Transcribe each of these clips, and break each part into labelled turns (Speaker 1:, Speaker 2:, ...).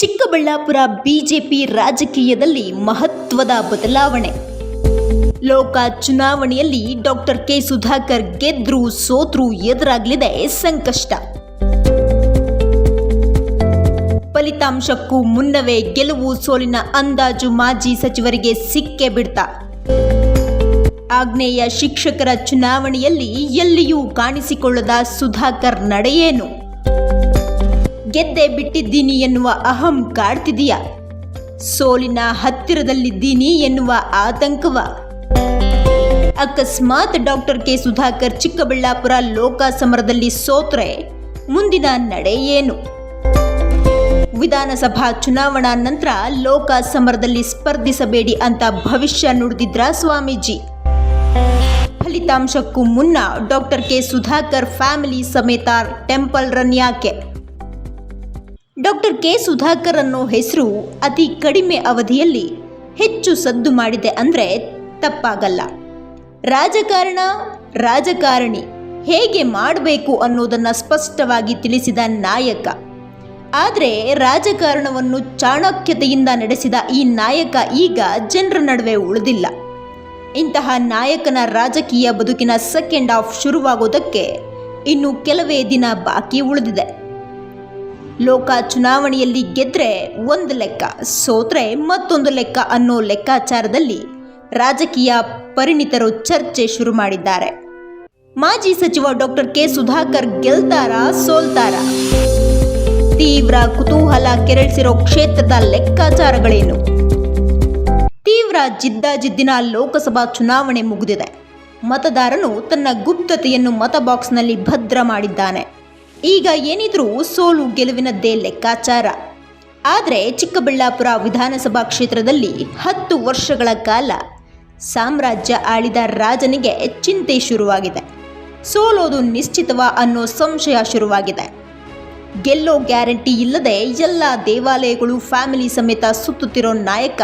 Speaker 1: Chikkaballapur BJP ರಾಜಕೀಯದಲ್ಲಿ ಮಹತ್ವದ ಬದಲಾವಣೆ. ಲೋಕ ಚುನಾವಣೆಯಲ್ಲಿ ಡಾಕ್ಟರ್ ಕೆ ಸುಧಾಕರ್ ಗೆದ್ರು ಸೋತ್ರು ಎದುರಾಗಲಿದೆ ಸಂಕಷ್ಟ. ಫಲಿತಾಂಶಕ್ಕೂ ಮುನ್ನವೇ ಗೆಲುವು ಸೋಲಿನ ಅಂದಾಜು ಮಾಜಿ ಸಚಿವರಿಗೆ ಸಿಕ್ಕೇ ಬಿಡ್ತಾ. ಆಗ್ನೇಯ ಶಿಕ್ಷಕರ ಚುನಾವಣೆಯಲ್ಲಿ ಎಲ್ಲಿಯೂ ಕಾಣಿಸಿಕೊಳ್ಳದ ಸುಧಾಕರ್ ನಡೆಯೇನು? ಗೆದ್ದೆ ಬಿಟ್ಟಿದ್ದೀನಿ ಎನ್ನುವ ಅಹಂ ಕಾಡ್ತಿದೀಯ. ಸೋಲಿನ ಹತ್ತಿರದಲ್ಲಿದ್ದೀನಿ ಎನ್ನುವ ಆತಂಕವ. ಅಕಸ್ಮಾತ್ ಡಾಕ್ಟರ್ ಕೆ. ಸುಧಾಕರ್ ಚಿಕ್ಕಬಳ್ಳಾಪುರ ಲೋಕಸಮರದಲ್ಲಿ ಸೋತ್ರೆ ಮುಂದಿನ ನಡೆ ಏನು? ವಿಧಾನಸಭಾ ಚುನಾವಣಾ ನಂತರ ಲೋಕ ಸಮರದಲ್ಲಿ ಸ್ಪರ್ಧಿಸಬೇಡಿ ಅಂತ ಭವಿಷ್ಯ ನುಡಿದಿದ್ರ ಸ್ವಾಮೀಜಿ? ಫಲಿತಾಂಶಕ್ಕೂ ಮುನ್ನ ಡಾಕ್ಟರ್ ಕೆ. ಸುಧಾಕರ್ ಫ್ಯಾಮಿಲಿ ಸಮೇತ ಟೆಂಪಲ್ ರನ್ ಯಾಕೆ? ಡಾಕ್ಟರ್ ಕೆ ಸುಧಾಕರ್ ಅನ್ನೋ ಹೆಸರು ಅತಿ ಕಡಿಮೆ ಅವಧಿಯಲ್ಲಿ ಹೆಚ್ಚು ಸದ್ದು ಮಾಡಿದೆ ಅಂದರೆ ತಪ್ಪಾಗಲ್ಲ. ರಾಜಕಾರಣ, ರಾಜಕಾರಣಿ ಹೇಗೆ ಮಾಡಬೇಕು ಅನ್ನೋದನ್ನು ಸ್ಪಷ್ಟವಾಗಿ ತಿಳಿಸಿದ ನಾಯಕ. ಆದರೆ ರಾಜಕಾರಣವನ್ನು ಚಾಣಕ್ಯತೆಯಿಂದ ನಡೆಸಿದ ಈ ನಾಯಕ ಈಗ ಜನರ ನಡುವೆ ಉಳಿದಿಲ್ಲ. ಇಂತಹ ನಾಯಕನ ರಾಜಕೀಯ ಬದುಕಿನ ಸೆಕೆಂಡ್ ಆಫ್ ಶುರುವಾಗೋದಕ್ಕೆ ಇನ್ನು ಕೆಲವೇ ದಿನ ಬಾಕಿ ಉಳಿದಿದೆ. ಲೋಕ ಚುನಾವಣೆಯಲ್ಲಿ ಗೆದ್ರೆ ಒಂದು ಲೆಕ್ಕ, ಸೋತ್ರೆ ಮತ್ತೊಂದು ಲೆಕ್ಕ ಅನ್ನೋ ಲೆಕ್ಕಾಚಾರದಲ್ಲಿ ರಾಜಕೀಯ ಪರಿಣಿತರು ಚರ್ಚೆ ಶುರು ಮಾಡಿದ್ದಾರೆ. ಮಾಜಿ ಸಚಿವ ಡಾಕ್ಟರ್ ಕೆ. ಸುಧಾಕರ್ ಗೆಲ್ತಾರ, ಸೋಲ್ತಾರಾ? ತೀವ್ರ ಕುತೂಹಲ ಕೆರಳಿಸಿರೋ ಕ್ಷೇತ್ರದ ಲೆಕ್ಕಾಚಾರಗಳೇನು? ತೀವ್ರ ಜಿದ್ದಾಜಿದ್ದಿನ ಲೋಕಸಭಾ ಚುನಾವಣೆ ಮುಗಿದಿದೆ. ಮತದಾರನು ತನ್ನ ಗುಪ್ತತೆಯನ್ನು ಮತ ಬಾಕ್ಸ್ನಲ್ಲಿ ಭದ್ರ ಮಾಡಿದ್ದಾನೆ. ಈಗ ಏನಿದ್ರೂ ಸೋಲು ಗೆಲುವಿನದ್ದೇ ಲೆಕ್ಕಾಚಾರ. ಆದರೆ ಚಿಕ್ಕಬಳ್ಳಾಪುರ ವಿಧಾನಸಭಾ ಕ್ಷೇತ್ರದಲ್ಲಿ ಹತ್ತು ವರ್ಷಗಳ ಕಾಲ ಸಾಮ್ರಾಜ್ಯ ಆಳಿದ ರಾಜನಿಗೆ ಚಿಂತೆ ಶುರುವಾಗಿದೆ. ಸೋಲೋದು ನಿಶ್ಚಿತವ ಅನ್ನೋ ಸಂಶಯ ಶುರುವಾಗಿದೆ. ಗೆಲ್ಲೋ ಗ್ಯಾರಂಟಿ ಇಲ್ಲದೆ ಎಲ್ಲ ದೇವಾಲಯಗಳು ಫ್ಯಾಮಿಲಿ ಸಮೇತ ಸುತ್ತುತ್ತಿರೋ ನಾಯಕ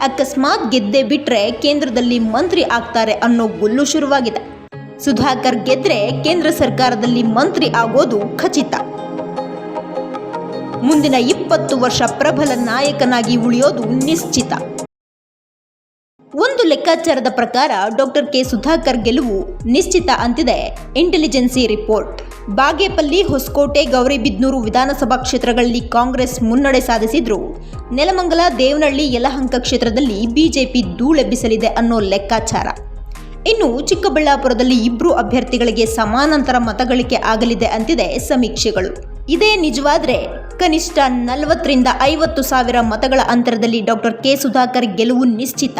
Speaker 1: ಅಕಸ್ಮಾತ್ ಗೆದ್ದೆ ಬಿಟ್ರೆ ಕೇಂದ್ರದಲ್ಲಿ ಮಂತ್ರಿ ಆಗ್ತಾರೆ ಅನ್ನೋ ಗುಲ್ಲು ಶುರುವಾಗಿದೆ. ಸುಧಾಕರ್ ಗೆದ್ರೆ ಕೇಂದ್ರ ಸರ್ಕಾರದಲ್ಲಿ ಮಂತ್ರಿ ಆಗೋದು ಖಚಿತ. ಮುಂದಿನ ಇಪ್ಪತ್ತು ವರ್ಷ ಪ್ರಬಲ ನಾಯಕನಾಗಿ ಉಳಿಯೋದು ನಿಶ್ಚಿತ. ಒಂದು ಲೆಕ್ಕಾಚಾರದ ಪ್ರಕಾರ ಡಾಕ್ಟರ್ ಕೆ ಸುಧಾಕರ್ ಗೆಲುವು ನಿಶ್ಚಿತ ಅಂತಿದೆ, ಇಂಟೆಲಿಜೆನ್ಸಿ ರಿಪೋರ್ಟ್. ಬಾಗೇಪಲ್ಲಿ, ಹೊಸಕೋಟೆ, ಗೌರಿಬಿದ್ನೂರು ವಿಧಾನಸಭಾ ಕ್ಷೇತ್ರಗಳಲ್ಲಿ ಕಾಂಗ್ರೆಸ್ ಮುನ್ನಡೆ ಸಾಧಿಸಿದ್ರು. ನೆಲಮಂಗಲ, ದೇವನಹಳ್ಳಿ, ಯಲಹಂಕ ಕ್ಷೇತ್ರದಲ್ಲಿ ಬಿಜೆಪಿ ಧೂಳೆಬ್ಬಿಸಲಿದೆ ಅನ್ನೋ ಲೆಕ್ಕಾಚಾರ. ಇನ್ನು ಚಿಕ್ಕಬಳ್ಳಾಪುರದಲ್ಲಿ ಇಬ್ಬರು ಅಭ್ಯರ್ಥಿಗಳಿಗೆ ಸಮಾನಾಂತರ ಮತಗಳಿಕೆ ಆಗಲಿದೆ ಅಂತಿದೆ ಸಮೀಕ್ಷೆಗಳು. ಇದೇ ನಿಜವಾದ್ರೆ ಕನಿಷ್ಠ ನಲವತ್ತರಿಂದ ಐವತ್ತು ಸಾವಿರ ಮತಗಳ ಅಂತರದಲ್ಲಿ ಡಾಕ್ಟರ್ ಕೆ ಸುಧಾಕರ್ ಗೆಲುವು ನಿಶ್ಚಿತ.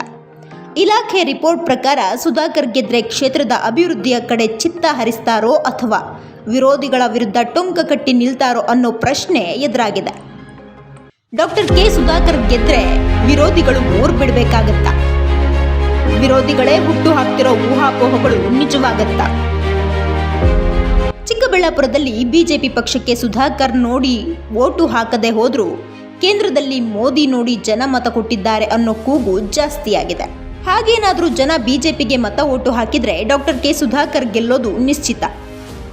Speaker 1: ಇಲಾಖೆ ರಿಪೋರ್ಟ್ ಪ್ರಕಾರ ಸುಧಾಕರ್ ಗೆದ್ರೆ ಕ್ಷೇತ್ರದ ಅಭಿವೃದ್ಧಿಯ ಕಡೆ ಚಿತ್ತ ಹರಿಸ್ತಾರೋ ಅಥವಾ ವಿರೋಧಿಗಳ ವಿರುದ್ಧ ಟೊಂಕ ಕಟ್ಟಿ ನಿಲ್ತಾರೋ ಅನ್ನೋ ಪ್ರಶ್ನೆ ಎದುರಾಗಿದೆ. ಡಾಕ್ಟರ್ ಕೆ ಸುಧಾಕರ್ ಗೆದ್ರೆ ವಿರೋಧಿಗಳು ಊರ್ ಬಿಡಬೇಕಾಗತ್ತಾ ವಿರೋಧಿಗಳೇ ಹುಟ್ಟು ಹಾಕ್ತಿರೋ ಊಹಾಪೋಹಗಳು ನಿಜವಾಗತ್ತ? ಚಿಕ್ಕಬಳ್ಳಾಪುರದಲ್ಲಿ ಬಿಜೆಪಿ ಪಕ್ಷಕ್ಕೆ ಸುಧಾಕರ್ ನೋಡಿ ಓಟು ಹಾಕದೆ ಹೋದ್ರೂ ಕೇಂದ್ರದಲ್ಲಿ ಮೋದಿ ನೋಡಿ ಜನ ಮತ ಕೊಟ್ಟಿದ್ದಾರೆ ಅನ್ನೋ ಕೂಗು ಜಾಸ್ತಿಯಾಗಿದೆ. ಹಾಗೇನಾದರೂ ಜನ ಬಿಜೆಪಿಗೆ ಮತ ಓಟು ಹಾಕಿದ್ರೆ ಡಾಕ್ಟರ್ ಕೆ ಸುಧಾಕರ್ ಗೆಲ್ಲೋದು ನಿಶ್ಚಿತ.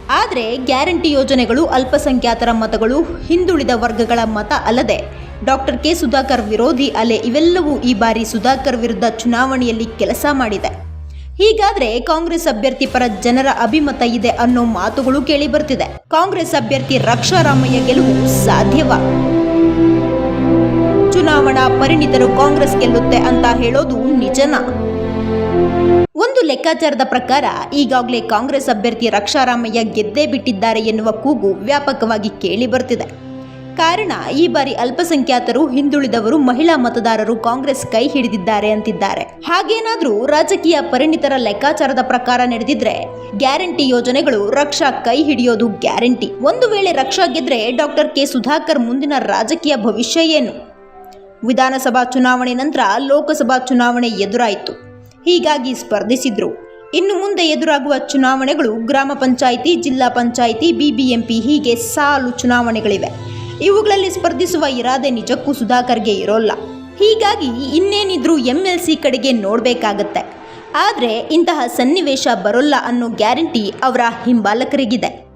Speaker 1: ಆದರೆ ಗ್ಯಾರಂಟಿ ಯೋಜನೆಗಳು ಅಲ್ಪಸಂಖ್ಯಾತರ ಮತಗಳು ಹಿಂದುಳಿದ ವರ್ಗಗಳ ಮತ ಅಲ್ಲದೆ ಡಾಕ್ಟರ್ ಕೆ ಸುಧಾಕರ್ ವಿರೋಧಿ ಅಲೆ ಇವೆಲ್ಲವೂ ಈ ಬಾರಿ ಸುಧಾಕರ್ ವಿರುದ್ಧ ಚುನಾವಣೆಯಲ್ಲಿ ಕೆಲಸ ಮಾಡಿದೆ. ಹೀಗಾದ್ರೆ ಕಾಂಗ್ರೆಸ್ ಅಭ್ಯರ್ಥಿ ಪರ ಜನರ ಅಭಿಮತ ಇದೆ ಅನ್ನೋ ಮಾತುಗಳು ಕೇಳಿ ಬರ್ತಿದೆ ಕಾಂಗ್ರೆಸ್ ಅಭ್ಯರ್ಥಿ ರಕ್ಷಾರಾಮಯ್ಯ ಗೆಲುವು ಸಾಧ್ಯವ? ಚುನಾವಣಾ ಪರಿಣಿತರು ಕಾಂಗ್ರೆಸ್ ಗೆಲ್ಲುತ್ತೆ ಅಂತ ಹೇಳೋದು ನಿಜನಾ? ಒಂದು ಲೆಕ್ಕಾಚಾರದ ಪ್ರಕಾರ ಈಗಾಗಲೇ ಕಾಂಗ್ರೆಸ್ ಅಭ್ಯರ್ಥಿ ರಕ್ಷಾರಾಮಯ್ಯ ಗೆದ್ದೇ ಬಿಟ್ಟಿದ್ದಾರೆ ಎನ್ನುವ ಕೂಗು ವ್ಯಾಪಕವಾಗಿ ಕೇಳಿ ಬರ್ತಿದೆ ಕಾರಣ ಈ ಬಾರಿ ಅಲ್ಪಸಂಖ್ಯಾತರು ಹಿಂದುಳಿದವರು ಮಹಿಳಾ ಮತದಾರರು ಕಾಂಗ್ರೆಸ್ ಕೈ ಹಿಡಿದಿದ್ದಾರೆ ಅಂತಿದ್ದಾರೆ. ಹಾಗೇನಾದ್ರೂ ರಾಜಕೀಯ ಪರಿಣಿತರ ಲೆಕ್ಕಾಚಾರದ ಪ್ರಕಾರ ನಡೆದಿದ್ರೆ ಗ್ಯಾರಂಟಿ ಯೋಜನೆಗಳು ರಕ್ಷಾ ಕೈ ಹಿಡಿಯೋದು ಗ್ಯಾರಂಟಿ. ಒಂದು ವೇಳೆ ರಕ್ಷಾ ಗೆದ್ರೆ ಡಾಕ್ಟರ್ ಕೆ ಸುಧಾಕರ್ ಮುಂದಿನ ರಾಜಕೀಯ ಭವಿಷ್ಯ ಏನು? ವಿಧಾನಸಭಾ ಚುನಾವಣೆ ನಂತರ ಲೋಕಸಭಾ ಚುನಾವಣೆ ಎದುರಾಯಿತು. ಹೀಗಾಗಿ ಸ್ಪರ್ಧಿಸಿದ್ರು. ಇನ್ನು ಮುಂದೆ ಎದುರಾಗುವ ಚುನಾವಣೆಗಳು ಗ್ರಾಮ ಪಂಚಾಯಿತಿ, ಜಿಲ್ಲಾ ಪಂಚಾಯಿತಿ, ಬಿಬಿಎಂಪಿ ಹೀಗೆ ಸಾಲು ಚುನಾವಣೆಗಳಿವೆ. ಇವುಗಳಲ್ಲಿ ಸ್ಪರ್ಧಿಸುವ ಇರಾದೆ ನಿಜಕ್ಕೂ ಸುಧಾಕರ್ಗೆ ಇರೋಲ್ಲ. ಹೀಗಾಗಿ ಇನ್ನೇನಿದ್ರೂ ಎಂ ಎಲ್ ಸಿ ಕಡೆಗೆ ನೋಡಬೇಕಾಗತ್ತೆ. ಆದರೆ ಇಂತಹ ಸನ್ನಿವೇಶ ಬರೋಲ್ಲ ಅನ್ನೋ ಗ್ಯಾರಂಟಿ ಅವರ ಹಿಂಬಾಲಕರಿಗಿದೆ.